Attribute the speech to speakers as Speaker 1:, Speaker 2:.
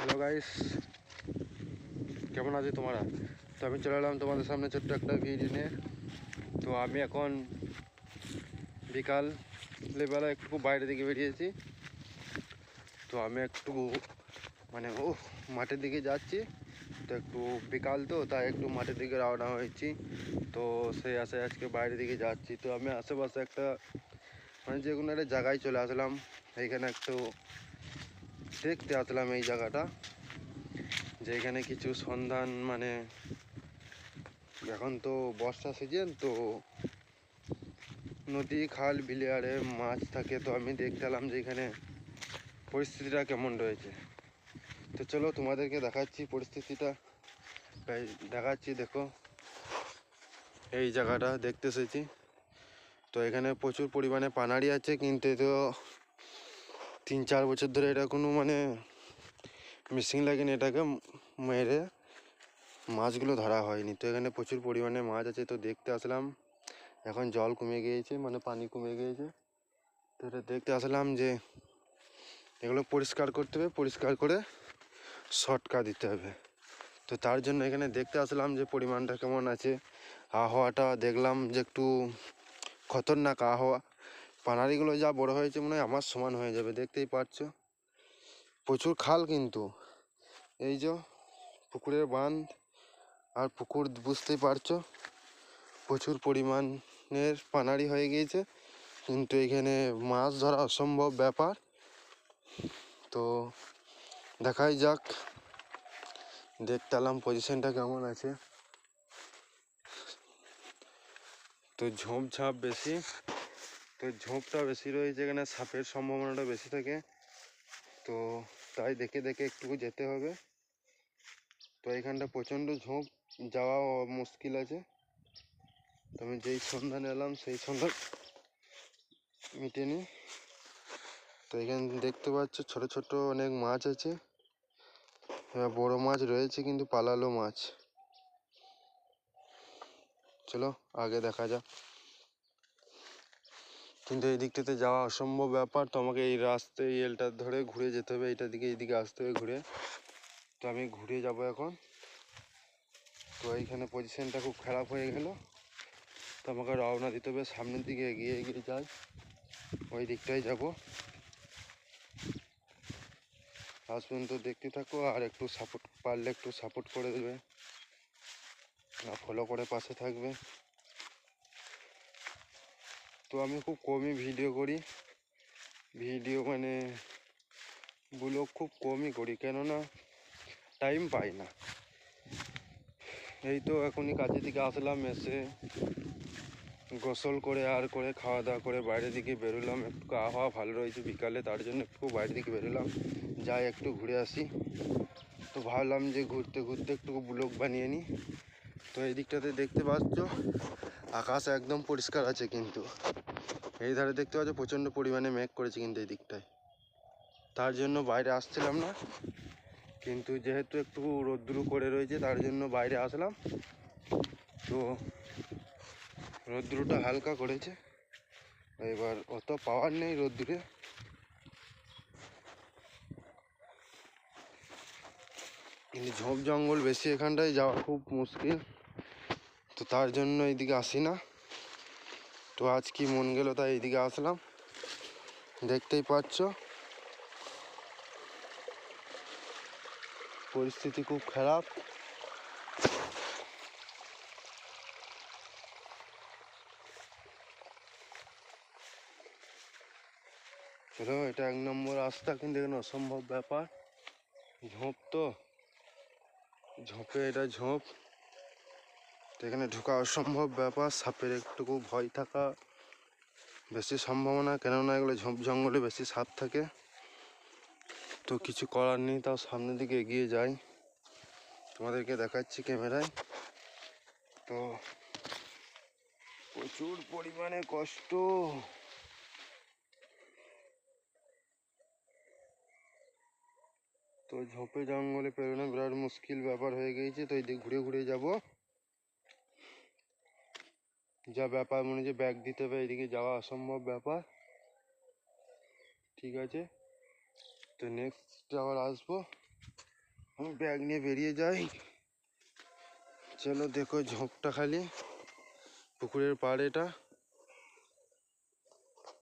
Speaker 1: Hello guys কেমন আছে তোমরা? তো আমি চলে এলাম তোমাদের সামনে ছোট্ট একটা ভিডিও নিয়ে। তো আমি এখন বিকাল বেলা একটু বাইরে দিকে বেরিয়েছি। তো আমি একটু মানে ও, মাঠের দিকে যাচ্ছি। তো একটু বিকাল তো, তাই একটু মাঠের দিকে রওনা হয়েছি। তো সেই আশায় আজকে বাইরের দিকে যাচ্ছি। তো আমি আশেপাশে একটা মানে যে কোনো একটা জায়গায় চলে আসলাম। এইখানে একটু দেখতে আসলাম এই জায়গাটা, যে এখানে কিছু সন্ধান মানে এখন তো বর্ষা সিজন তো নদী, খাল বিলে আরে মাছ থাকে, তো আমি দেখতে এলাম যে এখানে পরিস্থিতিটা কেমন রয়েছে। তো চলো তোমাদেরকে দেখাচ্ছি পরিস্থিতিটা। দেখাচ্ছি, দেখো। এই জায়গাটা দেখতে এসেছি। তো এখানে প্রচুর পরিমাণে পানাড়ি আছে, কিন্তু তো তিন চার বছর ধরে এটা কোনো মানে মেশিন লাগেনি এটাকে, মেরে মাছগুলো ধরা হয়নি। তো এখানে প্রচুর পরিমাণে মাছ আছে, তো দেখতে আসলাম। এখন জল কমে গিয়েছে মানে পানি কমে গিয়েছে। তো এটা দেখতে আসলাম যে এগুলো পরিষ্কার করতে হবে, পরিষ্কার করে শটকা দিতে হবে। তো তার জন্য এখানে দেখতে আসলাম যে পরিমাণটা কেমন আছে। আবহাওয়াটা দেখলাম যে একটু খতরনাক আবহাওয়া। পানারিগুলো যা বড় হয়েছে মনে হয় আমার সমান হয়ে যাবে, দেখতেই পাচ্ছ। প্রচুর খাল কিন্তু। এই যে পুকুরের বাঁধ আর পুকুর বুঝতেই পারছ, প্রচুর পরিমাণের পানারি হয়ে গিয়েছে। কিন্তু এখানে মাছ ধরা অসম্ভব ব্যাপার। তো দেখাই যাক দেখতে এলাম পজিশনটা কেমন আছে। তো ঝোপঝাপ বেশি। তো ঝোঁকটা বেশি রয়েছে এখানে সাপের সম্ভাবনাটা বেশি থাকে। তো তাই দেখে দেখে একটু যেতে হবে। তো এখানটা প্রচণ্ড ঝোঁক যাওয়া মুশকিল আছে। তো আমি যেই সন্ধান এলাম সেই সন্ধান মিটেনি তো এখানে দেখতে পাচ্ছ ছোট ছোট অনেক মাছ আছে। বড় মাছ রয়েছে, কিন্তু পালালো মাছ। চলো, আগে দেখা যাক। কিন্তু এই দিকটাতে যাওয়া অসম্ভব ব্যাপার। তো আমাকে এই রাস্তায়, এই এলটা ধরে ঘুরে যেতে হবে এইটার দিকে, এইদিকে আসতে হবে ঘুরে। তো আমি ঘুরে যাব এখন। তো এইখানে পজিশনটা খুব খারাপ হয়ে গেল। তো আমাকে রওনা দিতে হবে, সামনের দিকে এগিয়ে এগিয়ে যাই। ওই দিকটাই যাব। আজ পর্যন্ত দেখতে থাকো, আর একটু সাপোর্ট পারলে একটু সাপোর্ট করে দেবে। ফলো করে পাশে থাকবে। তো আমি খুব কমই ভিডিও করি। ভিডিও মানে ব্লগ খুব কমই করি, কেননা টাইম পাই না। এই তো এখনই কাজের দিকে আসলাম, এসে গোসল করে, আর করে, খাওয়া দাওয়া করে বাইরের দিকে বেরোলাম। একটু আবহাওয়া ভালো রয়েছে বিকালে, তার জন্য একটু বাইরের দিকে বেরোলাম। যাই একটু ঘুরে আসি। তো ভাবলাম যে ঘুরতে ঘুরতে একটু ব্লগ বানিয়ে নিই। তো এই দিকটাতে দেখতে পাচ্ছ আকাশ একদম পরিষ্কার আছে কিন্তু। এই ধারে দেখতে পাচ্ছ প্রচণ্ড পরিমাণে মেঘ করেছে কিন্তু এই দিকটায়। তার জন্য বাইরে আসছিলাম না। কিন্তু যেহেতু একটু রোদ্দুরু করে রয়েছে, তার জন্য বাইরে আসলাম। তো রোদ্দুরুটা হালকা করেছে। এবার অত পাওয়ার নেই রোদ্দুরে। কিন্তু ঝোপ জঙ্গল বেশি এখানটায় যাওয়া খুব মুশকিল। তার জন্য এইদিকে আসি না। তো আজ কি মন গেল তাই এইদিকে আসলাম। দেখতেই পাচ্ছ। পরিস্থিতি খুব খারাপ। চলো এটা এক নম্বর রাস্তা কিন্তু এখানে অসম্ভব ব্যাপার। ঝোপ তো। ঝোপে এটা ঝোপ। তো এখানে ঢোকা অসম্ভব ব্যাপার, সাপের একটুকু ভয় থাকা বেশি সম্ভাবনা, কেননা এগুলো ঝোপ জঙ্গলে বেশি সাপ থাকে। তো কিছু করার নেই, তাও সামনের দিকে এগিয়ে যাই। তোমাদেরকে দেখাচ্ছি ক্যামেরায়। তো প্রচুর পরিমাণে কষ্ট। তো ঝোপে জঙ্গলে পেরোনো বিরাট মুশকিল ব্যাপার হয়ে গিয়েছে, তো এই দিক ঘুরে ঘুরে যাব। যা ব্যাপার মনে হচ্ছে ব্যাগ দিতে হবে, এদিকে যাওয়া অসম্ভব ব্যাপার। ঠিক আছে? তো নেক্সট আবার আসব। আমি ব্যাগ নিয়ে বেরিয়ে যাই। চলো দেখো ঝোপটা খালি, পুকুরের পাড় এটা।